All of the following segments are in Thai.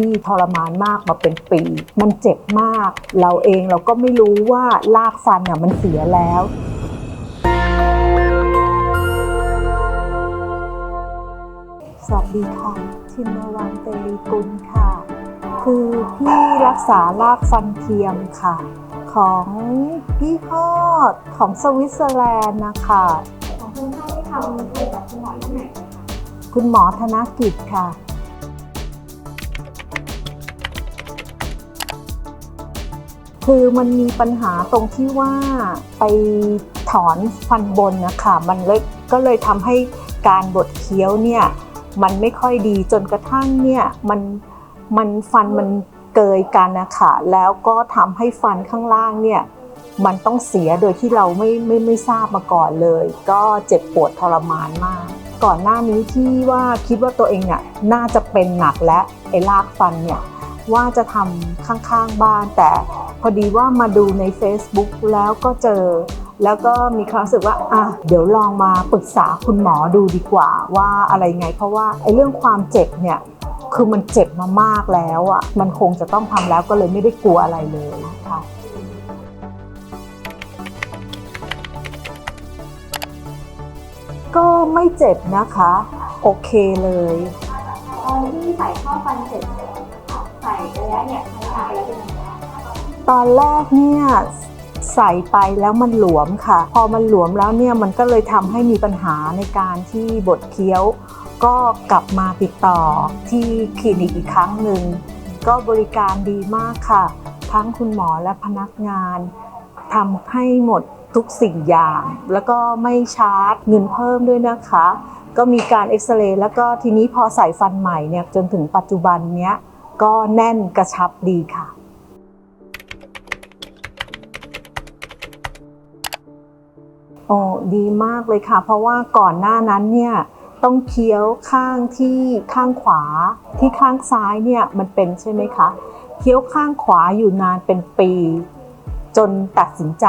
พี่ทรมานมากมาเป็นปี มันเจ็บมาก เราเองเราก็ไม่รู้ว่าลากฟันอะมันเสียแล้วสวัสดีค่ะชินวันเตลีกุลค่ะ คือพี่รักษารากฟันเทียมค่ะ ของยี่ห้อของสวิตเซอร์แลนด์นะคะของคนไข้ที่ทำทำกับคุณหมอที่ไหนคะคุณหมอธนกิจค่ะ คือมันมีปัญหาตรงที่ว่าไปถอนฟันบนนะคะมันเลยก็เลยทำให้การบดเคี้ยวเนี่ยมันไม่ค่อยดีจนกระทั่งเนี่ยมันมันฟันมันเกยกันนะคะแล้วก็ทำให้ฟันข้างล่างเนี่ยมันต้องเสียโดยที่เราไม่ไม่ไม่ทราบมาก่อนเลย ก็เจ็บปวดทรมานมาก ก่อนหน้านี้ที่ว่าคิดว่าตัวเองเนี่ยน่าจะเป็นหนักและไอ้ลากฟันเนี่ยว่าจะทำข้างๆบ้านแต่ พอดีว่ามาดูใน Facebook แล้วก็เจอ แล้วก็มีความรู้สึกว่าอะเดี๋ยวลองมาปรึกษาคุณหมอดูดีกว่าว่าอะไรไง เพราะว่าไอ้เรื่องความเจ็บเนี่ยคือมันเจ็บมามากแล้วอะมันคงจะต้องทำแล้วก็เลยไม่ได้กลัวอะไรเลยค่ะก็ไม่เจ็บนะคะ โอเคเลยตอนที่ใส่ข้อฟันเสร็จใส่ระยะเนี่ยใช้งาไปแล้วเป็นยังไง ตอนแรกเนี่ยใส่ไปแล้วมันหลวมค่ะ พอมันหลวมแล้วเนี่ยมันก็เลยทำให้มีปัญหาในการที่บดเคี้ยว ก็กลับมาติดต่อที่คลินิกอีกครั้งหนึ่งก็บริการดีมากค่ะ ทั้งคุณหมอและพนักงานทำให้หมดทุกสิ่งอย่าง แล้วก็ไม่ชาร์จเงินเพิ่มด้วยนะคะ ก็มีการเอ็กซเรย์แล้วก็ทีนี้พอใส่ฟันใหม่เนี่ยจนถึงปัจจุบันเนี้ยก็แน่นกระชับดีค่ะ โอ้ดีมากเลยค่ะ เพราะว่าก่อนหน้านั้นเนี่ยต้องเคี้ยวข้างที่ข้างขวาที่ข้างซ้ายเนี่ยมันเป็นใช่ไหมคะเคี้ยวข้างขวาอยู่นานเป็นปี จนตัดสินใจ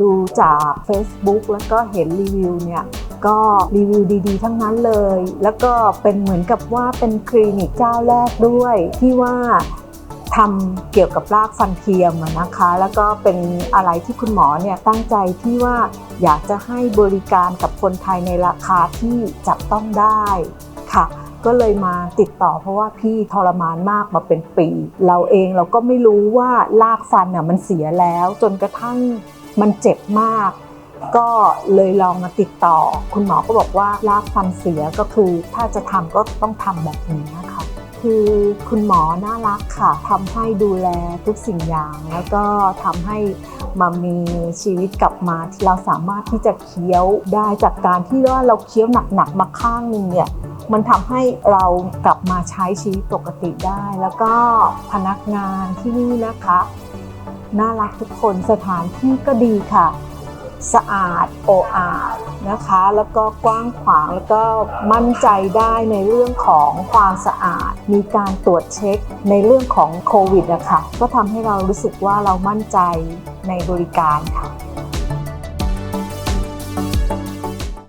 ดูจาก Facebook แล้วก็เห็นรีวิวเนี่ยก็รีวิวดีๆ ทั้งนั้นเลย แล้วก็เป็นเหมือนกับว่าเป็นคลินิกเจ้าแรกด้วยที่ว่า ทำเกี่ยวกับรากฟันเทียมนะคะ แล้วก็เป็นอะไรที่คุณหมอเนี่ยตั้งใจที่ว่าอยากจะให้บริการกับคนไทยในราคาที่จับต้องได้ค่ะ ก็เลยมาติดต่อเพราะว่าพี่ทรมานมากมาเป็นปี เราเองเราก็ไม่รู้ว่าลากฟันน่ะมันเสียแล้ว จนกระทั่งมันเจ็บมาก ก็เลยลองมาติดต่อ คุณหมอก็บอกว่าลากฟันเสียก็คือ ถ้าจะทำก็ต้องทำแบบนี้ คือคุณหมอน่ารักค่ะทำให้ดูแลทุกสิ่งอย่าง แล้วก็ทำให้มามีชีวิตกลับมาที่เราสามารถที่จะเคี้ยวได้จากการที่ว่าเราเคี้ยวหนักๆมาข้างหนึ่งเนี่ยมันทำให้เรากลับมาใช้ชีวิตปกติได้ แล้วก็พนักงานที่นี่นะคะ น่ารักทุกคนสถานที่ก็ดีค่ะ สะอาดโออาดนะคะ แล้วก็กว้างขวางแล้วก็มั่นใจได้ในเรื่องของความสะอาด มีการตรวจเช็คในเรื่องของโควิดนะคะก็ทำให้เรารู้สึกว่าเรามั่นใจในบริการค่ะ